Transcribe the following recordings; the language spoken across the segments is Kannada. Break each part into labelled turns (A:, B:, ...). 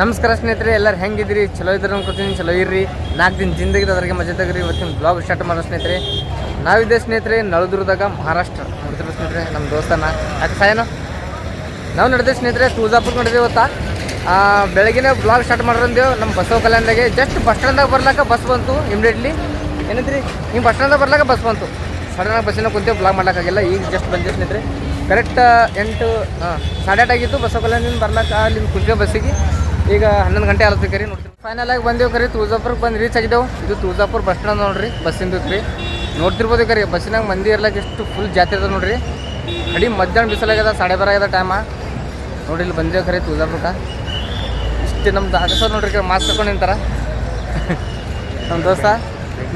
A: ನಮಸ್ಕಾರ ಸ್ನೇಹಿತರೆ, ಎಲ್ಲರೂ ಹೆಂಗಿದ್ರಿ ಚಲೋ ಇದ್ರೆ ಅನ್ಕೋತೀನಿ ಚಲೋ ಇರ್ರಿ. ನಾಲ್ಕು ದಿನ ಜಿಂದಗಿ ಅದ್ರಾಗೆ ಮಜಾ ಇವತ್ತಿನ ಬ್ಲಾಗ್ ಸ್ಟಾರ್ಟ್ ಮಾಡೋ ಸ್ನೇಹಿತರೆ. ನಾವಿದ್ದೆ ಸ್ನೇಹಿತರೆ ನಳದುರ್ದಾಗ ಮಹಾರಾಷ್ಟ್ರ. ನೋಡ್ತಿರೋ ಸ್ನೇಹಿತರೆ ನಮ್ಮ ದೋಸ್ತನ. ಯಾಕೆ ಸಾಯನು ನಾವು ನಡೆದೇ ಸ್ನೇಹಿತರೆ ತುಳಜಾಪುರ್ ನಡೆದೇವು ಇವತ್ತಾ. ಬೆಳಗಿನ ಬ್ಲಾಗ್ ಸ್ಟಾರ್ಟ್ ಮಾಡ್ರಂದೇವು ನಮ್ಮ ಬಸವ ಕಲ್ಯಾಣದಾಗೆ ಜಸ್ಟ್ ಬಸ್ ಸ್ಟ್ಯಾಂಡ್ದಾಗ ಬರ್ಲಾಕ ಬಸ್ ಬಂತು ಇಮಿಡಿಯೇಟ್ಲಿ ಏನಂದ್ರಿ? ಹಿಂಗೆ ಬಸ್ ಸ್ಟ್ಯಾಂಡ್ದಾಗ ಬರ್ಲಾಕ ಬಸ್ ಬಂತು. ಸಡನ್ನಾಗಿ ಬಸ್ಸಿನ ಕುಂತೇವು ಬ್ಲಾಗ್ ಮಾಡೋಕ್ಕಾಗಿಲ್ಲ ಈಗ ಜಸ್ಟ್ ಬಂದಿವಿ ಸ್ನೇಹಿತರೆ. ಕರೆಕ್ಟ್ ಎಂಟು, ಹಾಂ ಸಾಡೆ ಆಗಿತ್ತು. ಬಸವ ಕಲ್ಯಾಣದಿಂದ ಬರ್ಲಾಕ ಅಲ್ಲಿ ಕುಂತೇವೆ ಬಸ್ಸಿಗೆ ಈಗ ಹನ್ನೊಂದು ಗಂಟೆ ಆಲತ್ತಿ ಕರಿ ನೋಡ್ತೀವಿ ಫೈನಲ್ ಆಗಿ ಬಂದೇವು ಕರಿ ತುಳಜಾಪುರಕ್ಕೆ ಬಂದು ರೀಚ್ ಆಗಿದ್ದೆವು. ಇದು ತುಳಜಾಪುರ ಬಸ್ ಸ್ಟ್ಯಾಂಡ್ ನೋಡ್ರಿ ಬಸ್ಸಿಂದ ರೀ ನೋಡ್ತಿರ್ಬೋದು ಕರಿ ಬಸ್ಸಿನಾಗ ಮಂದಿ ಇರ್ಲಕ್ಕ ಎಷ್ಟು ಫುಲ್ ಜಾತ್ರೆ ಅದ ನೋಡ್ರಿ. ಕಡಿ ಮಧ್ಯಾಹ್ನ ಬಿಸಿಲಾಗ್ಯದ ಸಾಡೆ ಬಾರ ಆಗ್ಯದ ಟೈಮ ನೋಡ್ರಿ, ಇಲ್ಲಿ ಬಂದೇವು ಕರಿ ತುಳಜಾಪುರಕ್ಕೆ ಇಷ್ಟು ನಮ್ಮ ದಾಸ ನೋಡ್ರಿ ಕರೆ ಮಾಸ್ಕ್ ಹಾಕೊಂಡು ನಿಂತಾರ. ನಮ್ಮ ದೋಸ್ತ.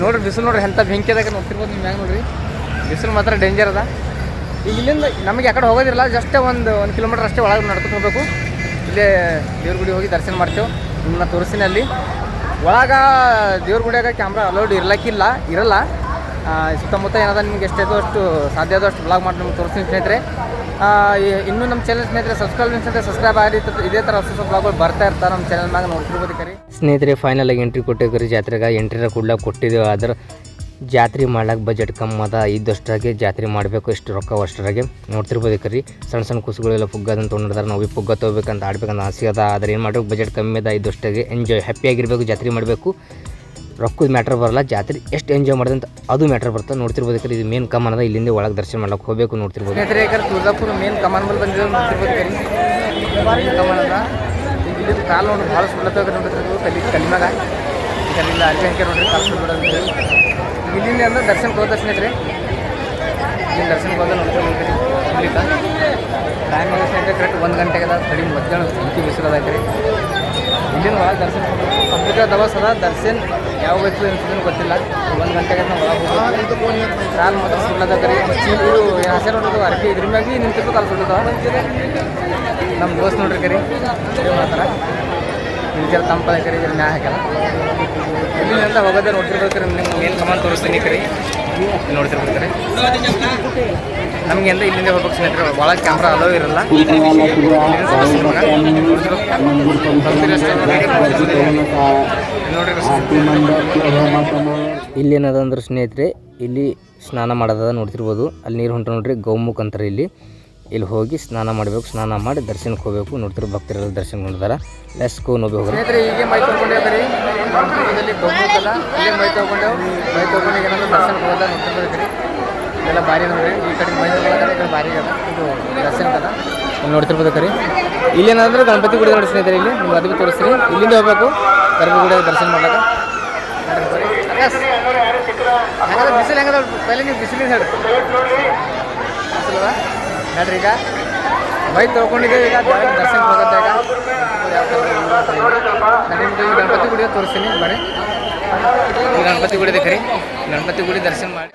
A: ನೋಡ್ರಿ, ಬಿಸಿಲು ನೋಡ್ರಿ ಎಂಥ ಬೆಂಕಿ ಅದಾಗ ನೋಡ್ತಿರ್ಬೋದು ನಿಮ್ಮ ನೋಡ್ರಿ. ಬಿಸಿಲು ಮಾತ್ರ ಡೇಂಜರ್ ಅದ. ಈಗ ಇಲ್ಲಿಂದ ನಮಗೆ ಆ ಕಡೆ ಹೋಗೋದಿಲ್ಲ ಜಸ್ಟ್ ಒಂದು ಒಂದು ಕಿಲೋಮೀಟರ್ ಅಷ್ಟೇ ಒಳಗೆ ನಡ್ಕೊಂಡು ಹೋಗ್ಬೇಕು. ಇಲ್ಲೇ ದೇವ್ರ ಗುಡಿ ಹೋಗಿ ದರ್ಶನ ಮಾಡ್ತೇವೆ. ನಿಮ್ಮ ತೋರಿಸ್ತೀನಿ ಅಲ್ಲಿ. ಒಳಗೆ ದೇವ್ರ ಗುಡಿಯಾಗ ಕ್ಯಾಮ್ರಾ ಅಲೌಡ್ ಇರ್ಲಕ್ಕಿಲ್ಲ, ಇರಲ್ಲ. ಸುತ್ತಮುತ್ತ ಏನದ ನಿಮ್ಗೆ ಎಷ್ಟೇದೋ ಅಷ್ಟು ಸಾಧ್ಯ ಆದೋ ಅಷ್ಟು ಬ್ಲಾಗ್ ಮಾಡಿ ನಿಮ್ಗೆ ತೋರಿಸಿ ಸ್ನೇಹಿತರೆ. ಇನ್ನೂ ನಮ್ಮ ಚಾನಲ್ ಸ್ನೇಹಿತರೆ ಸಬ್ಸ್ಕ್ರೈಬ್ ಸ್ನೇಹಿತರೆ ಸಬ್ಸ್ಕ್ರೈಬ್ ಆಗಿ ಇದೇ ಥರ ಹೊಸ ಬ್ಲಾಗ್ಗಳು ಬರ್ತಾ ಇರ್ತಾರೆ ನಮ್ಮ ಚಾನಲ್ ಮ್ಯಾಗ ನೋಡ್ತಿರ್ಬೋದು ಕರಿ. ಸ್ನೇಹಿತರೆ ಫೈನಲ್ ಆಗಿ ಎಂಟ್ರಿ ಕೊಟ್ಟೇವೆ ಕರಿ ಜಾತ್ರೆಗೆ ಎಂಟ್ರಿ ಕೊಡ್ಲಾಕ ಕೊಟ್ಟಿದ್ದೇವೆ. ಆದ್ರೆ ಜಾತ್ರೆ ಮಾಡ್ಲಾಕ ಬಜೆಟ್ ಕಮ್ಮಿ ಅದ ಇದ್ದಷ್ಟಾಗೆ ಜಾತ್ರೆ ಮಾಡಬೇಕು ಎಷ್ಟು ರೊಕ್ಕ ಅಷ್ಟರಾಗೆ ನೋಡ್ತಿರ್ಬೋದು ಕರಿ ಸಣ್ಣ ಸಣ್ಣ ಕುಸುಗಳೆಲ್ಲ ಪುಗ್ಗದಂತ ತೊಗೊಂಡಿರ್ತಾರೆ ನಾವು ಈ ಪುಗ್ಗ ತೊಗೋಬೇಕಂತ ಆಡ್ಬೇಕಂತ ಆಸೆ ಅದ. ಆದರೆ ಏನು ಮಾಡಬೇಕು ಬಜೆಟ್ ಕಮ್ಮಿ ಅದ, ಇದ್ದಷ್ಟಾಗೆ ಎಂಜಾಯ್ ಹ್ಯಾಪಿಯಾಗಿರಬೇಕು ಜಾತ್ರೆ ಮಾಡಬೇಕು. ರೊಕ್ಕದ ಮ್ಯಾಟ್ರ್ ಬರಲ್ಲ, ಜಾತ್ರೆ ಎಷ್ಟು ಎಂಜಾಯ್ ಮಾಡಿದಂತ ಅದು ಮ್ಯಾಟ್ರ್ ಬರ್ತದೆ ನೋಡ್ತಿರ್ಬೋದು ಕರಿ ಇದು ಮೇನ್ ಕಮಾನ್ ಅದ, ಇಲ್ಲಿಂದ ಒಳಗೆ ದರ್ಶನ ಮಾಡೋಕ್ಕೆ ಹೋಗಬೇಕು ನೋಡ್ತಿರ್ಬೋದು. ಮೇನ್ ಕಮಾನ್ ಮೇನ್ ಕಮಾನ್ ಅದ. ಕಾಲು ನೋಡಿ, ಭಾಳ ಸುಳ್ಳತ್ತಾಗ ಕಲಿ ಕಲಿಮಾಗ ಕಲ್ಲಿಲ್ಲ ಅಲ್ಲಿ ಹಾಕಿ ನೋಡ್ರಿ, ಕಾಲು ಇಲ್ಲಿಂದ ಅಂದ್ರೆ ದರ್ಶನಕ್ಕೆ ಹೋದ ಸ್ನೇಹಿತರೆ ಇಲ್ಲಿ ದರ್ಶನ ಹೋದ ಕರಿ ಇಲ್ಲಿಂದ ಟೈಮ್ ಆಗ ಸ್ನೇಹಿತರೆ ಕರೆಕ್ಟ್ ಒಂದು ಗಂಟೆಗೆ ಅದ. ಕಡಿಮೆ ಮಧ್ಯಾಹ್ನ ಬೆಂಕಿ ರೀ ಇಲ್ಲಿನ ಒಳಗೆ ದರ್ಶನ ಕಂಪ್ಯೂಟರ್ ದವಸ ಅದ ದರ್ಶನ್ ಯಾವ ವಯಸ್ಸು ಅನ್ಸಿದ್ರು ಗೊತ್ತಿಲ್ಲ. ಒಂದು ಗಂಟೆಗೆ ನಾವು ಒಳಗೆ ಹೋಗ್ಬೇಕು. ಕಾಲು ಮಾತ್ರ ಸುಳ್ಳದ ರೀ ಚೀಲು ಹಸಿರು ನೋಡೋದು ಅರ್ಬಿ ಇದ್ರ ಮ್ಯಾಗ ನಿಂತಿರ್ಬೇಕು ಕಾಲು ಸುಳ್ಳದ ನಮ್ಮ ದೋಸ್ತ್ ನೋಡ್ರಿ ಕರಿ. ಇದೇ ಮಾತ್ರ ನಿಂತಿರ ತಂಪದ ಕರಿ ಇದ್ರ ಮ್ಯಾಗ ಹಾಕಲ್ಲ ಇಲ್ಲಿಂದ ಹೋಗೋದೇ ನೋಡ್ತಿರ್ಬೇಕ್ರಿ ನಿಮ್ಗೆ. ಏನು ಕಮಾನ್ ತೋರಿಸ್ತೀನಿ ಕರಿ. ಇಲ್ಲಿ ನೋಡ್ತಿರ್ಬೇಕು ಕರಿ. ನಮಗೆ ಅಂತ ಇಲ್ಲಿಂದ ಹೋಗ್ಬೇಕು ಸ್ನೇಹಿತರೆ ಭಾಳ ಕ್ಯಾಮ್ರಾ ಅಲೋ ಇರಲ್ಲ. ಇಲ್ಲೇನದ ಅಂದ್ರೆ ಸ್ನೇಹಿತರೆ ಇಲ್ಲಿ ಸ್ನಾನ ಮಾಡೋದ ನೋಡ್ತಿರ್ಬೋದು. ಅಲ್ಲಿ ನೀರು ಹೊಂಟ ನೋಡ್ರಿ ಗೌಮುಖ ಅಂತಾರೆ ಇಲ್ಲಿ. ಇಲ್ಲಿ ಹೋಗಿ ಸ್ನಾನ ಮಾಡಬೇಕು, ಸ್ನಾನ ಮಾಡಿ ದರ್ಶನಕ್ಕೆ ಹೋಗಬೇಕು. ನೋಡ್ತಿರೋ ಭಕ್ತರೆಲ್ಲ ದರ್ಶನ ಮಾಡಿದಾರ ಲೆಸ್ ಕೋ ನೋಬಿ ಹೋಗಿ ಅಲ್ಲ? ಇಲ್ಲೇ ಏನಂದ್ರೆ ಅದ ಇಲ್ಲಿ ಗಣಪತಿ ಗುಡಿ ನೋಡಿ ಸ್ನೇಹಿತರೆ ಇಲ್ಲಿ. ನೀವು ಅದಕ್ಕೆ ತೋರಿಸ್ರಿ ಇಲ್ಲಿಂದ ಹೋಗ್ಬೇಕು. ಗರ್ಭಗುಡಿ ದರ್ಶನ ಮಾಡಕ್ಕೆ ಬಿಸಿಲು ಹೆಂಗದ? ಪೈಲೆ ನೀವು ಬಿಸಿಲಿನ ಹೇಳಿ ಬಿಸಿಲದ ನೋಡ್ರಿ ಈಗ? ಬೈಕ್ ತೊಳ್ಕೊಂಡಿದ್ದೇವೆ ಈಗ ದರ್ಶನ ಹೋಗುತ್ತೆ ಈಗ. ಈ ಗಣಪತಿ ಗುಡಿ ತೋರಿಸ್ತೀನಿ ಬರೀ ಗಣಪತಿ ಗುಡಿ ಕರಿ. ಗಣಪತಿ ಗುಡಿ ದರ್ಶನ ಮಾಡಿ.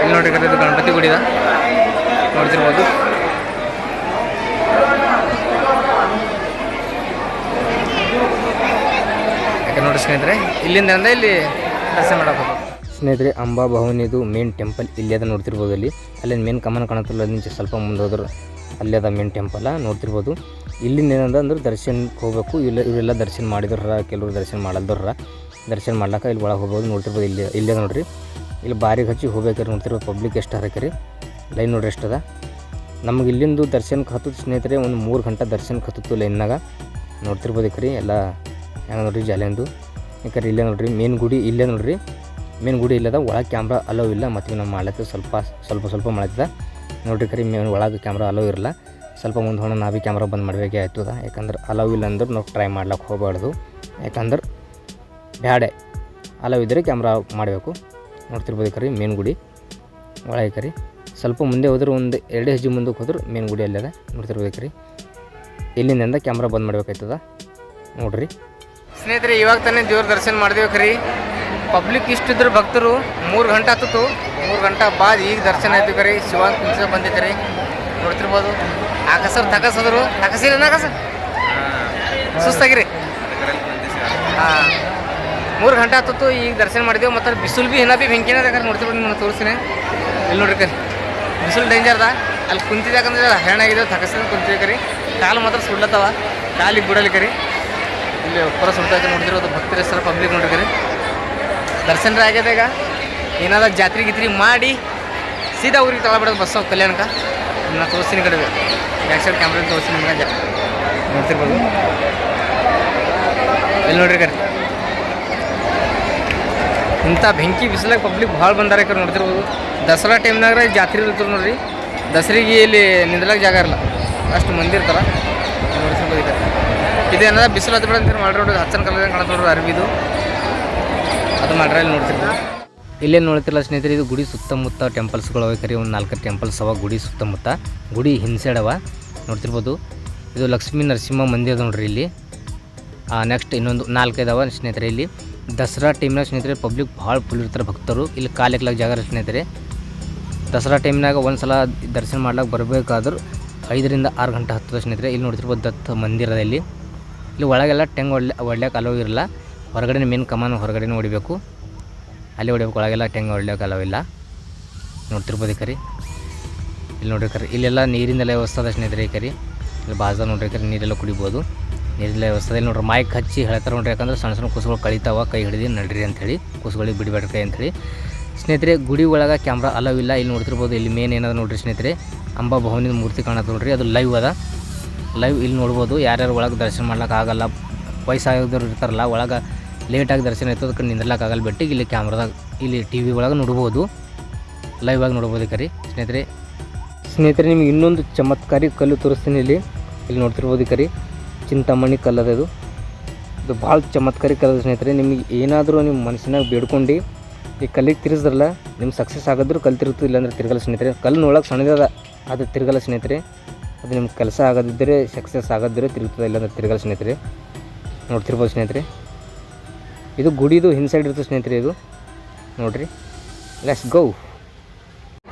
A: ಇಲ್ಲಿ ನೋಡ್ರಿ ಕರೆ, ಇದು ಗಣಪತಿ ಗುಡಿದ. ನೋಡ್ತಿರ್ಬೋದು. ಯಾಕೆ ನೋಡಿ ಇಲ್ಲಿಂದ ಇಲ್ಲಿ ದರ್ಶನ ಹೋಗ್ಬೇಕು. ಸ್ನೇಹಿತರೆ, ಅಂಬಾ ಭವನಿದು ಮೇನ್ ಟೆಂಪಲ್ ಇಲ್ಲಿ ಅದ ನೋಡ್ತಿರ್ಬೋದು ಅಲ್ಲಿ. ಅಲ್ಲಿಂದ ಮೇನ್ ಕಮನ್ ಕಾಣತ್ತಲ್ಲ ನಿಂಚೆ ಸ್ವಲ್ಪ ಮುಂದೆ ಹೋದ್ರೆ ಅಲ್ಲಿ ಅದ ಮೇನ್ ಟೆಂಪಲ್ ನೋಡ್ತಿರ್ಬೋದು. ಇಲ್ಲಿಂದ ಏನಂದ ಅಂದ್ರೆ ದರ್ಶನಕ್ಕೆ ಹೋಗಬೇಕು. ಇಲ್ಲ, ಇವರೆಲ್ಲ ದರ್ಶನ ಮಾಡಿದ್ರ ಕೆಲವರು ದರ್ಶನ ಮಾಡಲ್ದವ್ರ ದರ್ಶನ ಮಾಡ್ಲಾಕ ಇಲ್ಲಿ ಒಳಗೆ ಹೋಗ್ಬೋದು, ನೋಡ್ತಿರ್ಬೋದು ಇಲ್ಲಿ ಇಲ್ಲೇ ನೋಡ್ರಿ. ಇಲ್ಲಿ ಬಾರಿಗೆ ಹಚ್ಚಿ ಹೋಗ್ಬೇಕಾರೆ ನೋಡ್ತಿರ್ಬೋದು ಪಬ್ಲಿಕ್ ಎಷ್ಟು ಹರಕರಿ. ಲೈನ್ ನೋಡ್ರಿ ಎಷ್ಟದ ನಮಗೆ ಇಲ್ಲಿಂದು ದರ್ಶನಕ್ಕೆ ಹತ್ತು ಸ್ನೇಹಿತರೆ, ಒಂದು ಮೂರು ಗಂಟೆ ದರ್ಶನಕ್ಕೆ ಹತ್ತಿತ್ತು ಲೈನ್ನಾಗ ನೋಡ್ತಿರ್ಬೋದು ಕರಿ ಎಲ್ಲ ಹೆಂಗೆ ನೋಡ್ರಿ ಜಾಲೆಂದು ಯಾಕಂದ್ರೆ ಇಲ್ಲೇ ನೋಡ್ರಿ ಮೇನ್ ಗುಡಿ ಇಲ್ಲೇ ನೋಡ್ರಿ. ಮೇನ್ ಗುಡಿ ಇಲ್ಲದ, ಒಳಗೆ ಕ್ಯಾಮ್ರಾ ಅಲೋ ಇಲ್ಲ ಮತ್ತು ನಮ್ಮ ಮಾಡ್ಲತ್ತ ಸ್ವಲ್ಪ ಸ್ವಲ್ಪ ಸ್ವಲ್ಪ ಮಾಡ್ತದ ನೋಡ್ರಿ ಕರಿ, ಮೇನ್ ಒಳಗೆ ಕ್ಯಾಮ್ರಾ ಅಲೋ ಇರಲ್ಲ. ಸ್ವಲ್ಪ ಮುಂದೆ ಹೋಣ ನಾವೇ ಕ್ಯಾಮ್ರಾ ಬಂದ್ ಮಾಡಬೇಕೆ ಆಯ್ತದ. ಯಾಕಂದ್ರೆ ಅಲೋ ಇಲ್ಲ ಅಂದ್ರೆ ನಾವು ಟ್ರೈ ಮಾಡ್ಲಿಕ್ಕೆ ಹೋಗಬಾರ್ದು. ಯಾಕಂದ್ರೆ ಬ್ಯಾಡೆ. ಅಲೋ ಇದ್ರೆ ಕ್ಯಾಮ್ರಾ ಮಾಡಬೇಕು. ನೋಡ್ತಿರ್ಬೋದು ಕರಿ, ಮೇನ್ ಗುಡಿ ಒಳಗೆ ಕರಿ. ಸ್ವಲ್ಪ ಮುಂದೆ ಹೋದ್ರೆ ಒಂದು ಎರಡು ಹೆಜ್ಜೆ ಮುಂದಕ್ಕೆ ಹೋದ್ರೆ ಮೇನ್ ಗುಡಿ ಅಲ್ಲದ. ನೋಡ್ತಿರ್ಬೇಕು ರೀ ಇಲ್ಲಿಂದ ಕ್ಯಾಮ್ರಾ ಬಂದ್ ಮಾಡ್ಬೇಕಾಯ್ತದ. ನೋಡ್ರಿ. ಸ್ನೇಹಿತರೆ, ಇವಾಗ ತಾನೇ ದೇವ್ರ ದರ್ಶನ ಮಾಡಿದೇವೆ ಖರೀ ಪಬ್ಲಿಕ್ ಇಷ್ಟಿದ್ರು ಭಕ್ತರು ಮೂರು ಗಂಟೆ ಹತ್ತಿತು ಮೂರು ಗಂಟೆ ಬಾದ್ ಈಗ ದರ್ಶನ ಆಯ್ತು ಕರಿ. ಶಿವಾನ್ ಕುಂಚ ಬಂದಿತ್ತು ರೀ ನೋಡ್ತಿರ್ಬೋದು. ಆಕಸರ್ ತಕಸದ್ರು ತಕಸಿರ ಆಕಸ ಸುಸ್ತಾಗಿರಿ. ಹಾಂ. ಮೂರು ಗಂಟೆ ಹತ್ತಿತ್ತು. ಈಗ ದರ್ಶನ ಮಾಡಿದೆವು. ಮತ್ತು ಬಿಸಿಲು ಬಿ ಏನ ಬಿ ಬೆಂಕಿನ ಯಾಕಂದ್ರೆ ನೋಡ್ತಿರ್ಬೋದು ನಿಮ್ಮನ್ನು ತೋರಿಸ್ತೀನಿ. ಇಲ್ಲಿ ನೋಡ್ರಿ ಕರಿ. ಬಿಸಿಲು ಡೇಂಜರ್ ಅದ. ಅಲ್ಲಿ ಕುಂತಿದ್ಯಾಕಂದ್ರೆ ಹೆಣ್ಣಾಗಿದ್ದೇವೆ ತಕಸಿನ ಕುಂತಿದ್ದೆ ಕರಿ. ಕಾಲು ಮಾತ್ರ ಸುಡ್ಲತ್ತವ. ಕಾಲಿಗೆ ಬಿಡಲಿ ಕರಿ. ಇಲ್ಲಿ ಪುರ ಸುಡ್ತಾಕ ಅದು ಭಕ್ತರ ಹೆಸರು ಪಬ್ಲಿಕ್ ನೋಡಿದ್ರಿ ದರ್ಶನ ಆಗ್ಯದ ಈಗ. ಏನಾದ ಜಾತ್ರೆ ಗಿತ್ರಿ ಮಾಡಿ ಸೀದಾ ಊರಿಗೆ ತಗೊಬಿಡೋದು ಬಸ್ ಹೋಗಿ ಕಲ್ಯಾಣಕ್ಕೆ. ನಾನು ತೋರಿಸ್ತೀನಿ ಕಡೆ ಬ್ಯಾಕ್ ಸೈಡ್ ಕ್ಯಾಮ್ರಾ ತೋರಿಸ್ತೀನಿ ನಿಮ್ಗೆ ನೋಡ್ತಿರ್ಬೋದು. ಎಲ್ಲಿ ನೋಡ್ರಿ ಕರೆ? ಇಂಥ ಬೆಂಕಿ ಬಿಸಿಲಾಗ ಪಬ್ಲಿಕ್ ಭಾಳ ಬಂದಾರೆ ಕರೆ ನೋಡ್ತಿರ್ಬೋದು. ದಸರಾ ಟೈಮ್ನಾಗ ಜಾತ್ರೆ ಇರ್ತಾರೆ ನೋಡ್ರಿ. ದಸರಿಗೆ ಇಲ್ಲಿ ನಿಂದ್ರಾಗ ಜಾಗ ಇರಲ್ಲ ಅಷ್ಟು ಮಂದಿ ಇರ್ತಾರ. ನೋಡ್ತಿರ್ಬೋದು ಕಡೆ ಇದೇನದ ಬಿಸಿಲು ಹತ್ತು ಅಂತ ಮಾಡ್ರಿ ನೋಡ್ರಿ ಹಚ್ಚನ ಕಲರ್ ಕಾಣತ್ತೆ ನೋಡ್ರಿ ಅರ್ಬಿದು ಅದು ಮಾಡ್ರೆ ಇಲ್ಲಿ ನೋಡ್ತಿರ್ಬೋದು ಇಲ್ಲೇನು ನೋಡ್ತಿರಲ್ಲ ಸ್ನೇಹಿತರೆ, ಇದು ಗುಡಿ ಸುತ್ತಮುತ್ತ ಟೆಂಪಲ್ಸ್ಗಳು ಅವೆ ಕರಿ, ಒಂದು ನಾಲ್ಕು ಟೆಂಪಲ್ಸ್ ಅವ ಗುಡಿ ಸುತ್ತಮುತ್ತ. ಗುಡಿ ಹಿಂಸೆಡ್ ಅವ. ನೋಡ್ತಿರ್ಬೋದು, ಇದು ಲಕ್ಷ್ಮೀ ನರಸಿಂಹ ಮಂದಿರ ನೋಡ್ರಿ ಇಲ್ಲಿ. ನೆಕ್ಸ್ಟ್ ಇನ್ನೊಂದು ನಾಲ್ಕೈದು ಅವ ಸ್ನೇಹಿತರೆ ಇಲ್ಲಿ. ದಸರಾ ಟೈಮ್ನಾಗ ಸ್ನೇಹಿತರೆ ಪಬ್ಲಿಕ್ ಭಾಳ ಫುಲ್ ಇರ್ತಾರೆ ಭಕ್ತರು. ಇಲ್ಲಿ ಕಾಲಿಕ್ಲಾಗ ಜಾಗ ಸ್ನೇಹಿತರೆ. ದಸರಾ ಟೈಮ್ನಾಗ ಒಂದು ಸಲ ದರ್ಶನ ಮಾಡ್ಲಿಕ್ಕೆ ಬರಬೇಕಾದ್ರೂ ಐದರಿಂದ ಆರು ಗಂಟೆ ಹತ್ತದ ಸ್ನೇಹಿತರೆ. ಇಲ್ಲಿ ನೋಡ್ತಿರ್ಬೋದು ದತ್ತ ಮಂದಿರದಲ್ಲಿ ಇಲ್ಲಿ. ಇಲ್ಲಿ ಒಳಗೆಲ್ಲ ಟೆಂಗ್ ಒಳ್ಳೆ ಒಳ್ಳೆ ಕಾಲೋಗಿರಲ್ಲ ಹೊರಗಡೆ ಮೇನ್ ಕಮಾನು ಹೊರಗಡೆನೇ ಹೊಡಿಬೇಕು. ಅಲ್ಲಿ ಹೊಡಿಬೇಕು, ಒಳಗೆಲ್ಲ ಟೆಂಗ್ ಹೊಡಿಯೋಕೆ ಅಲ್ಲವಿಲ್ಲ ನೋಡ್ತಿರ್ಬೋದು ಕರಿ. ಇಲ್ಲಿ ನೋಡ್ರಿ ಕರಿ, ಇಲ್ಲೆಲ್ಲ ನೀರಿಂದೆಲ್ಲ ವ್ಯವಸ್ಥೆ ಅದ ಸ್ನೇಹಿತರೆ ಕರಿ. ಇಲ್ಲಿ ಬಾಜಾ ನೋಡ್ರಿ ಕರಿ, ನೀರೆಲ್ಲ ಕುಡಿಬೋದು. ನೀರಿಲ್ಲ ವ್ಯವಸ್ಥೆ ಇಲ್ಲಿ ನೋಡ್ರಿ ಮೈಕ್ ಹಚ್ಚಿ ಹೇಳ್ತಾರೆ ನೋಡ್ರಿ, ಯಾಕಂದ್ರೆ ಸಣ್ಣ ಸಣ್ಣ ಕುಸುಗಳು ಕಳಿತಾವ, ಕೈ ಹಿಡಿದು ನಡ್ರಿ ಅಂಥೇಳಿ ಕುಸುಗಳಿಗೆ ಬಿಡಬೇಡ್ರಿ ಕೈ ಅಂಥೇಳಿ ಸ್ನೇಹಿತರೆ, ಗುಡಿ ಒಳಗೆ ಕ್ಯಾಮ್ರಾ ಅಲವ್ ಇಲ್ಲ, ಇಲ್ಲಿ ನೋಡ್ತಿರ್ಬೋದು, ಇಲ್ಲಿ ಮೇನ್ ಏನದ ನೋಡ್ರಿ ಸ್ನೇಹಿತರೆ, ಅಂಬಾ ಭವನಿನ ಮೂರ್ತಿ ಕಾಣತ್ತೆ ನೋಡ್ರಿ, ಅದು ಲೈವ್ ಅದ. ಲೈವ್ ಇಲ್ಲಿ ನೋಡ್ಬೋದು, ಯಾರ್ಯಾರು ಒಳಗೆ ದರ್ಶನ ಮಾಡ್ಲಿಕ್ಕೆ ಆಗಲ್ಲ ವಯಸ್ಸಾಗಿದ್ದವ್ರು ಇರ್ತಾರಲ್ಲ, ಒಳಗೆ ಲೇಟಾಗಿ ದರ್ಶನ ಆಯ್ತು ಅದಕ್ಕೆ ನಿಂದ್ರಲಾಕಾಗಲ್ಲ ಬೆಟ್ಟಿಗೆ ಇಲ್ಲಿ ಕ್ಯಾಮ್ರಾದಾಗ, ಇಲ್ಲಿ ಟಿ ವಿ ಒಳಗೆ ನೋಡ್ಬೋದು. ಲೈವ್ ಆಗಿ ನೋಡ್ಬೋದು ಕರಿ. ಸ್ನೇಹಿತರೆ ಸ್ನೇಹಿತರೆ, ನಿಮ್ಗೆ ಇನ್ನೊಂದು ಚಮತ್ಕಾರಿ ಕಲ್ಲು ತೋರಿಸ್ತೀನಿ ಇಲ್ಲಿ. ಇಲ್ಲಿ ನೋಡ್ತಿರ್ಬೋದು ಕರಿ. ಚಿಂತಾಮಣಿ ಕಲ್ಲದ ಇದು. ಇದು ಭಾಳ ಚಮತ್ಕಾರಿ ಕಲ್ಲದ ಸ್ನೇಹಿತರೆ. ನಿಮಗೆ ಏನಾದರೂ ನಿಮ್ಮ ಮನಸ್ಸಿನಾಗ ಬೇಡ್ಕೊಂಡು ಈ ಕಲ್ಲಿಗೆ ತಿರ್ಸಿದ್ರಲ್ಲ ನಿಮ್ಮ ಸಕ್ಸಸ್ ಆಗಿದ್ರು ಕಲ್ಲು ತಿರುಗ್ತದೆ, ಇಲ್ಲಾಂದ್ರೆ ತಿರ್ಗಲ್ಲ ಸ್ನೇಹಿತರೆ. ಕಲ್ಲು ನೋಡೋಕೆ ಸಣ್ಣದ ಅದು ತಿರ್ಗಲ್ಲ ಸ್ನೇಹಿತರೆ. ಅದು ನಿಮ್ಮ ಕೆಲಸ ಆಗದಿದ್ದರೆ ಸಕ್ಸಸ್ ಆಗದಿದ್ದರೆ ತಿರುಗ್ತದೆ, ಇಲ್ಲಾಂದ್ರೆ ತಿರ್ಗಲ್ಲ ಸ್ನೇಹಿತರೆ. ನೋಡ್ತಿರ್ಬೋದು ಸ್ನೇಹಿತರೆ. ಇದು ಗುಡಿದು ಸೈಡ್ ಇರ್ತದೆ ಸ್ನೇಹಿತರೆ ಇದು. ನೋಡ್ರಿ. ಲೆಸ್ ಗೋ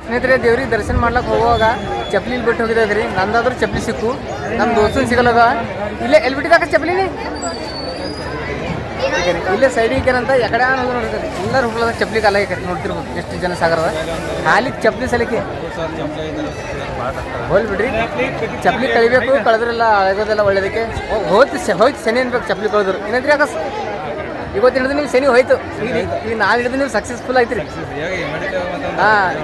A: ಸ್ನೇಹಿತರೆ, ದೇವ್ರಿಗೆ ದರ್ಶನ ಮಾಡ್ಲಕ್ಕೆ ಹೋಗುವಾಗ ಚಪ್ಪಲಿ ಬಿಟ್ಟು ಹೋಗಿದ್ರಿ ನಂದಾದ್ರೂ ಚಪ್ಪಲಿ ಸಿಕ್ಕು. ನಮ್ಮ ದೋಸ್ತನ ಸಿಗಲ್ಲದ ಇಲ್ಲೇ, ಎಲ್ಲಿ ಬಿಟ್ಟಿದಾಗ ಚಪ್ಪಲಿನಿ ಇಲ್ಲೇ ಸೈಡಿಗೆ ಏನಂತ ಎಕಡೆ ಅನ್ನೋದು ನೋಡ್ರಿ. ಎಲ್ಲರೂ ಹುಡುಗ ಚಪ್ಪಲಿ ಕಾಲ ನೋಡ್ತಿರ್ಬೋದು. ಎಷ್ಟು ಜನ ಸಾಗರದ ಖಾಲಿ ಚಪ್ಪಲಿ ಸಲಿಕೆ. ಹೋಲ್ ಬಿಡ್ರಿ. ಚಪ್ಲಿ ಕಳಿಬೇಕು, ಕಳೆದ್ರೆಲ್ಲ, ಆಗೋದೆಲ್ಲ ಒಳ್ಳೇದಕ್ಕೆ. ಹೋಯ್ತು ಹೋಯ್ತು ಸೆನೆ ಅನ್ಬೇಕು, ಚಪ್ಪಲಿ ಕಳೆದ್ರು. ಏನಂದ್ರಿ ಯಾಕ ಇವತ್ತು ಹಿಡಿದು ನೀವು ಶನಿ ಹೋಯ್ತು. ಈಗ ಈಗ ನಾಳೆ ಹಿಡಿದು ನೀವು ಸಕ್ಸಸ್ಫುಲ್ ಆಯ್ತು ಹಾಂ.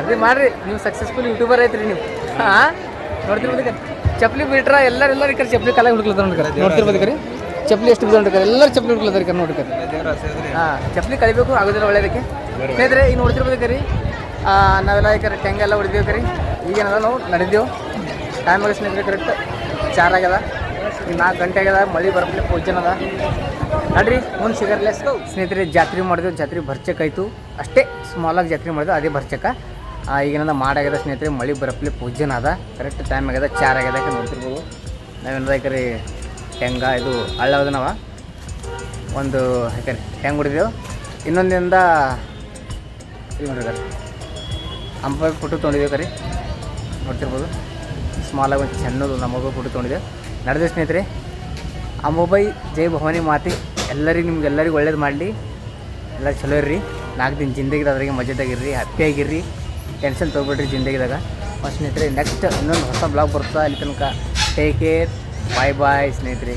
A: ಅದೇ ಮಾಡ್ರಿ. ನೀವು ಸಕ್ಸಸ್ಫುಲ್ ಯೂಟ್ಯೂಬರ್ ಐತ್ರಿ ನೀವು. ಹಾಂ. ನೋಡ್ತಿರ್ಬೋದಕ್ಕೆ ಚಪ್ಪಲಿ ಬಿಟ್ರ ಎಲ್ಲರೂ ಎಲ್ಲರೂ ಕರೆ ಚಪ್ಪಲಿ ಕಲಾಗಿ ಹುಡುಕ್ಲತ್ತಾರ ನೋಡ್ರಿ ನೋಡ್ತಿರ್ಬೋದು ಕರಿ? ಚಪ್ಪಲಿ ಎಷ್ಟು ಬಿದ್ದು ನೋಡ್ರಿ ಎಲ್ಲರೂ ಚಪ್ಪಲಿ ಹುಡುಕ್ಲತ್ತಾರ ಕರೆ ನೋಡ್ರಿ ಹಾಂ. ಚಪ್ಪಲಿ ಕಲಿಬೇಕು ಆಗೋದಿಲ್ಲ ಒಳ್ಳೇದಕ್ಕೆ. ಸ್ನೇಹಿತರೆ ಈಗ ನೋಡ್ತಿರ್ಬೋದು ರೀ ನಾವೆಲ್ಲ ಈ ಕರೆ ಟೆಂಗ್ ಎಲ್ಲ ಹೊಡಿದೇವು ಕರಿ. ಈಗೇನದ ನಾವು ನಡೆದೇವು ಟೈಮ್ ಸ್ನೇಹಿತರೆ ಕರೆಕ್ಟ್ ಚಾರ್ ಆಗ್ಯದ ಈಗ ನಾಲ್ಕು ಗಂಟೆ ಆಗ್ಯದ, ಮಳೆ ಬರಪ್ಲೆ ಪೂಜನ ಅದ ನಡ್ರಿ, ಮುಂದೆ ಸಿಗರ್ಲೆಸ್ ಸ್ನೇಹಿತರೆ, ಜಾತ್ರೆ ಮಾಡಿದೆವು, ಜಾತ್ರೆ ಭರ್ಚಕ್ ಆಯಿತು. ಅಷ್ಟೇ ಸ್ಮಾಲಾಗಿ ಜಾತ್ರೆ ಮಾಡಿದೆವು, ಅದೇ ಭರ್ಚಕ. ಈಗೇನದ ಮಾಡಾಗ್ಯದ ಸ್ನೇಹಿತರೆ, ಮಳೆ ಬರಪ್ಲೆ ಪೂಜನ ಅದ ಕರೆಕ್ಟ್ ಟೈಮ್ ಆಗ್ಯದ, ಚಾರ್ ಆಗ್ಯದ ಯಾಕೆ ನೋಡ್ತಿರ್ಬೋದು. ನಾವೇನದ ಈ ಕಡೆ ಹೆಂಗ, ಇದು ಹಳ್ಳವದ ನಾವ ಒಂದು ಯಾಕೆ ಹೆಂಗೆ ಹೊಡಿದೆವು ಇನ್ನೊಂದಿಂದ ಇದು ನೋಡ್ರಿ ಅಂಬ ಫೋಟೋ ತೊಗೊಂಡಿದ್ದೇವೆ ಕರಿ ನೋಡ್ತಿರ್ಬೋದು. ಸ್ಮಾಲಾಗಿ ಒಂದು ಚೆನ್ನದು ನಮ್ಮ ಫೋಟೋ ತೊಗೊಂಡಿದ್ದೆ ನಡೆದ ಸ್ನೇಹಿತರೆ ಅಂಬಾಬಾಯಿ ಜೈ ಭವಾನಿ ಮಾತಿ. ಎಲ್ಲರಿಗೂ ನಿಮ್ಗೆಲ್ಲರಿಗೂ ಒಳ್ಳೇದು ಮಾಡಲಿ. ಎಲ್ಲ ಚಲೋ ಇರ್ರಿ. ನಾಲ್ಕು ದಿನ ಜಿಂದಗಿದ ಅದ್ರಿಗೆ ಮಜದಾಗಿರ್ರಿ, ಹ್ಯಾಪಿಯಾಗಿರ್ರಿ. ಟೆನ್ಷನ್ ತೊಗೊಬಿಡ್ರಿ ಜಿಂದಗಿದಾಗ. ಮತ್ತು ಸ್ನೇಹಿತರೆ ನೆಕ್ಸ್ಟ್ ಇನ್ನೊಂದು ಹೊಸ ಬ್ಲಾಗ್ ಬರ್ತದೆ ಅಲ್ಲಿ ತನಕ ಟೇಕ್ ಕೇರ್ ಬಾಯ್ ಬಾಯ್ ಸ್ನೇಹಿತರೆ.